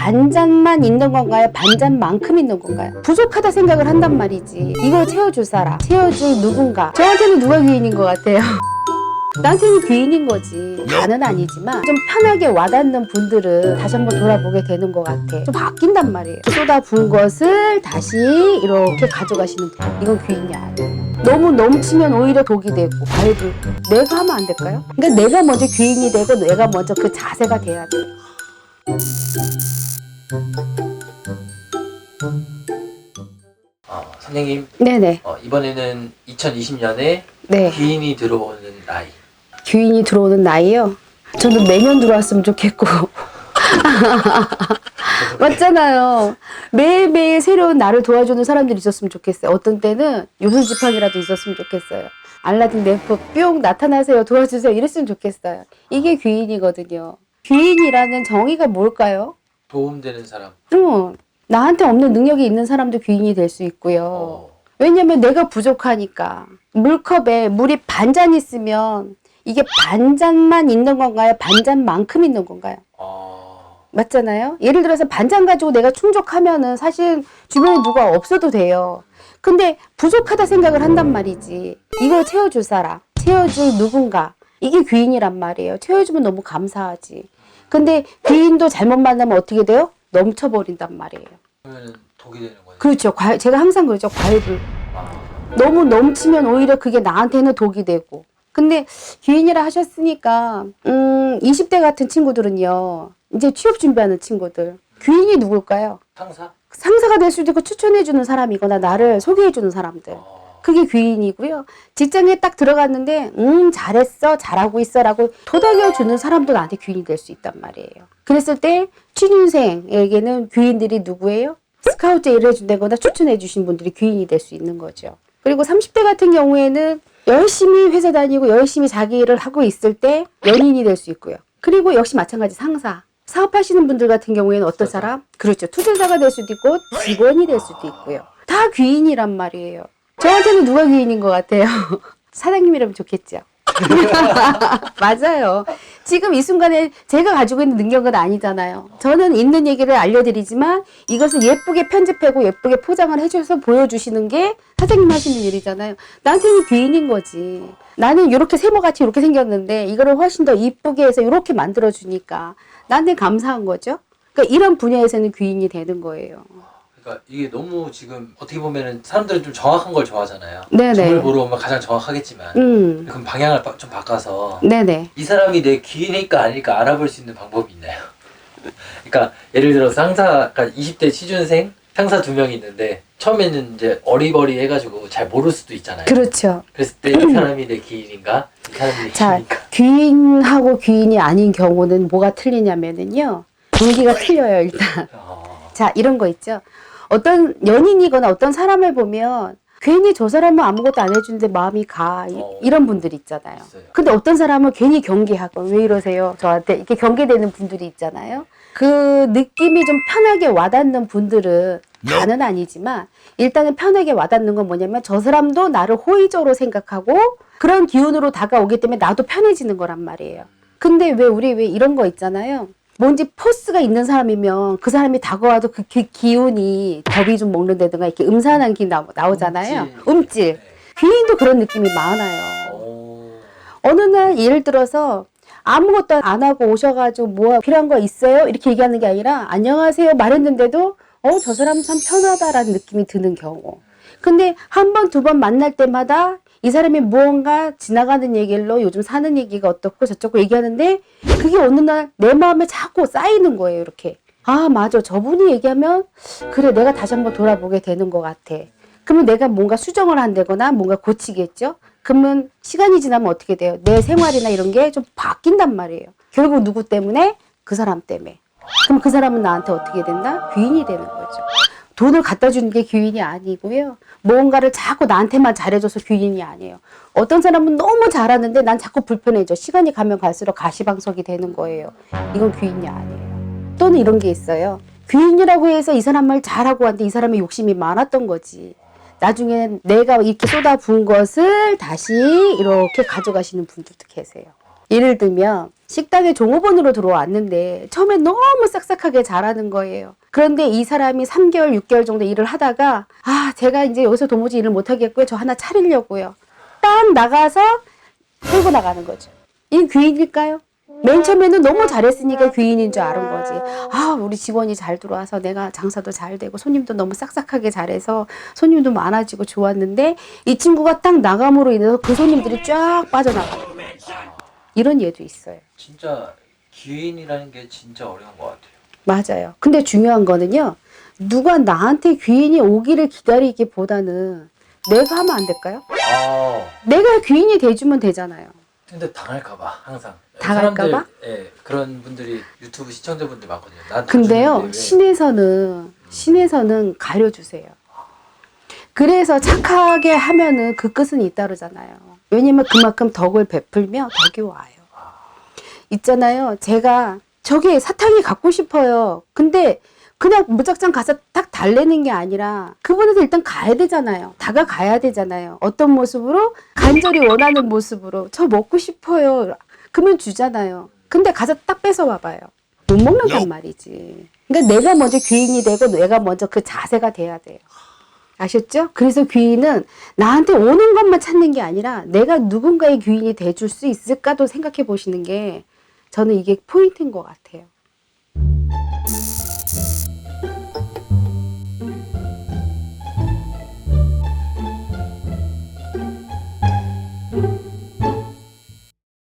반잔만 있는 건가요? 반잔만큼 있는 건가요? 부족하다 생각을 한단 말이지. 이걸 채워줄 사람, 채워줄 누군가. 저한테는 누가 귀인인 것 같아요? 나한테는 귀인인 거지. 다는 아니지만 좀 편하게 와닿는 분들은 다시 한번 돌아보게 되는 것 같아. 좀 바뀐단 말이에요. 쏟아 부은 것을 다시 이렇게 가져가시는 분. 이건 귀인이 아니에요. 너무 넘치면 오히려 독이 되고 과일을 내가 하면 안 될까요? 그러니까 내가 먼저 귀인이 되고 내가 먼저 그 자세가 돼야 돼. 어, 선생님 네네. 어, 이번에는 2020년에 네. 귀인이 들어오는 나이 귀인이 들어오는 나이요? 저는 매년 들어왔으면 좋겠고. 맞잖아요. 매일매일 새로운 나를 도와주는 사람들이 있었으면 좋겠어요. 어떤 때는 유불지팡이라도 있었으면 좋겠어요. 알라딘 램프 뿅 나타나세요. 도와주세요. 이랬으면 좋겠어요. 이게 귀인이거든요. 귀인이라는 정의가 뭘까요? 도움되는 사람 어, 나한테 없는 능력이 있는 사람도 귀인이 될 수 있고요. 어, 왜냐면 내가 부족하니까. 물컵에 물이 반 잔 있으면 이게 반 잔만 있는 건가요? 반 잔만큼 있는 건가요? 어, 맞잖아요? 예를 들어서 반 잔 가지고 내가 충족하면은 사실 주변에 누가 없어도 돼요. 근데 부족하다 생각을 한단 말이지. 이걸 채워줄 사람, 채워줄 누군가. 이게 귀인이란 말이에요. 채워주면 너무 감사하지. 근데 귀인도 잘못 만나면 어떻게 돼요? 넘쳐버린단 말이에요. 그러면 독이 되는 거네 그렇죠. 과- 제가 항상 그러죠. 과일불. 아, 너무 넘치면 오히려 그게 나한테는 독이 되고. 근데 귀인이라 하셨으니까 음 20대 같은 친구들은요. 이제 취업 준비하는 친구들. 귀인이 누굴까요? 상사 상사가 될 수도 있고 추천해주는 사람이거나 나를 소개해주는 사람들. 어, 그게 귀인이고요. 직장에 딱 들어갔는데, 음, 잘했어, 잘하고 있어, 라고 토닥여주는 사람도 나한테 귀인이 될 수 있단 말이에요. 그랬을 때, 취준생에게는 귀인들이 누구예요? 스카우트 일을 해준다거나 추천해 주신 분들이 귀인이 될 수 있는 거죠. 그리고 30대 같은 경우에는 열심히 회사 다니고 열심히 자기 일을 하고 있을 때 연인이 될 수 있고요. 그리고 역시 마찬가지 상사. 사업하시는 분들 같은 경우에는 어떤 사람? 그렇죠. 투자자가 될 수도 있고 직원이 될 수도 있고요. 다 귀인이란 말이에요. 저한테는 누가 귀인인 것 같아요? 사장님이라면 좋겠죠. 맞아요. 지금 이 순간에 제가 가지고 있는 능력은 아니잖아요. 저는 있는 얘기를 알려드리지만 이것을 예쁘게 편집하고 예쁘게 포장을 해줘서 보여주시는 게 사장님 하시는 일이잖아요. 나한테는 귀인인 거지. 나는 이렇게 세모같이 이렇게 생겼는데 이거를 훨씬 더 이쁘게 해서 이렇게 만들어주니까 나한테 감사한 거죠. 그러니까 이런 분야에서는 귀인이 되는 거예요. 그러니까 이게 너무 지금 어떻게 보면은 사람들은 좀 정확한 걸 좋아하잖아요 네네. 점을 보러 오면 가장 정확하겠지만 음, 그럼 방향을 바- 좀 바꿔서 네네. 이 사람이 내 귀인일까 아닐까 알아볼 수 있는 방법이 있나요? 그러니까 예를 들어 상사가 20대 취준생 상사 두 명이 있는데 처음에는 이제 어리버리 해가지고 잘 모를 수도 있잖아요. 그렇죠. 그랬을 때 이 사람이 내 귀인인가? 이 사람이 내 자, 귀인인가? 귀인하고 귀인이 아닌 경우는 뭐가 틀리냐면은요. 분기가 틀려요, 일단. 어, 자, 이런 거 있죠. 어떤 연인이거나 어떤 사람을 보면 괜히 저 사람은 아무것도 안 해주는데 마음이 가. 이- 어. 이런 분들 있잖아요. 있어요. 근데 어떤 사람은 괜히 경계하고 왜 이러세요? 저한테 이렇게 경계되는 분들이 있잖아요. 그 느낌이 좀 편하게 와닿는 분들은 다는 아니지만 일단은 편하게 와닿는 건 뭐냐면 저 사람도 나를 호의적으로 생각하고 그런 기운으로 다가오기 때문에 나도 편해지는 거란 말이에요. 근데 왜 우리 왜 이런 거 있잖아요. 뭔지 포스가 있는 사람이면 그 사람이 다가와도 그 기, 기운이 더위 좀 먹는다든가 이렇게 음산한 기 나, 나오잖아요. 음질. 음질. 네. 귀인도 그런 느낌이 많아요. 오, 어느 날 예를 들어서 아무것도 안 하고 오셔가지고 뭐 필요한 거 있어요? 이렇게 얘기하는 게 아니라 안녕하세요 말했는데도 어 저 사람 참 편하다라는 느낌이 드는 경우. 근데 한 번 두 번 만날 때마다 이 사람이 무언가 지나가는 얘기로 요즘 사는 얘기가 어떻고 저쩌고 얘기하는데 그게 어느 날 내 마음에 자꾸 쌓이는 거예요 이렇게. 아 맞아 저분이 얘기하면 그래 내가 다시 한번 돌아보게 되는 것 같아. 그러면 내가 뭔가 수정을 한다거나 뭔가 고치겠죠? 그러면 시간이 지나면 어떻게 돼요? 내 생활이나 이런 게 좀 바뀐단 말이에요. 결국 누구 때문에? 그 사람 때문에. 그럼 그 사람은 나한테 어떻게 된다? 귀인이 되는 거죠. 돈을 갖다 주는 게 귀인이 아니고요. 무언가를 자꾸 나한테만 잘해줘서 귀인이 아니에요. 어떤 사람은 너무 잘하는데 난 자꾸 불편해져. 시간이 가면 갈수록 가시방석이 되는 거예요. 이건 귀인이 아니에요. 또는 이런 게 있어요. 귀인이라고 해서 이 사람 말 잘하고 왔는데 이 사람의 욕심이 많았던 거지. 나중에 내가 이렇게 쏟아 부은 것을 다시 이렇게 가져가시는 분들도 계세요. 예를 들면 식당에 종업원으로 들어왔는데 처음에 너무 싹싹하게 잘하는 거예요. 그런데 이 사람이 3개월, 6개월 정도 일을 하다가 아, 제가 이제 여기서 도무지 일을 못 하겠고요. 저 하나 차리려고요. 딱 나가서 끌고 나가는 거죠. 이 귀인일까요? 맨 처음에는 너무 잘했으니까 귀인인 줄 아는 거지. 아, 우리 직원이 잘 들어와서 내가 장사도 잘 되고 손님도 너무 싹싹하게 잘해서 손님도 많아지고 좋았는데 이 친구가 딱 나감으로 인해서 그 손님들이 쫙 빠져나가요. 이런 예도 있어요. 진짜 귀인이라는 게 진짜 어려운 것 같아요. 맞아요. 근데 중요한 거는요. 누가 나한테 귀인이 오기를 기다리기보다는 내가 하면 안 될까요? 아, 내가 귀인이 돼주면 되잖아요. 근데 당할까봐 항상. 당할까 봐? 사람들, 예, 그런 분들이 유튜브 시청자분들 많거든요. 난 근데요, 다 주는데 왜? 신에서는, 신에서는 가려주세요. 그래서 착하게 하면은 그 끝은 잇따르잖아요. 왜냐면 그만큼 덕을 베풀며 덕이 와요. 있잖아요. 제가 저기 사탕이 갖고 싶어요. 근데 그냥 무작정 가서 딱 달래는 게 아니라 그분한테 일단 가야 되잖아요. 다가가야 되잖아요. 어떤 모습으로? 간절히 원하는 모습으로 저 먹고 싶어요. 그러면 주잖아요. 근데 가서 딱 뺏어 와봐요. 못 먹는단 말이지. 그러니까 내가 먼저 귀인이 되고 내가 먼저 그 자세가 돼야 돼요. 아셨죠? 그래서 귀인은 나한테 오는 것만 찾는 게 아니라 내가 누군가의 귀인이 돼줄 수 있을까도 생각해 보시는 게 저는 이게 포인트인 것 같아요.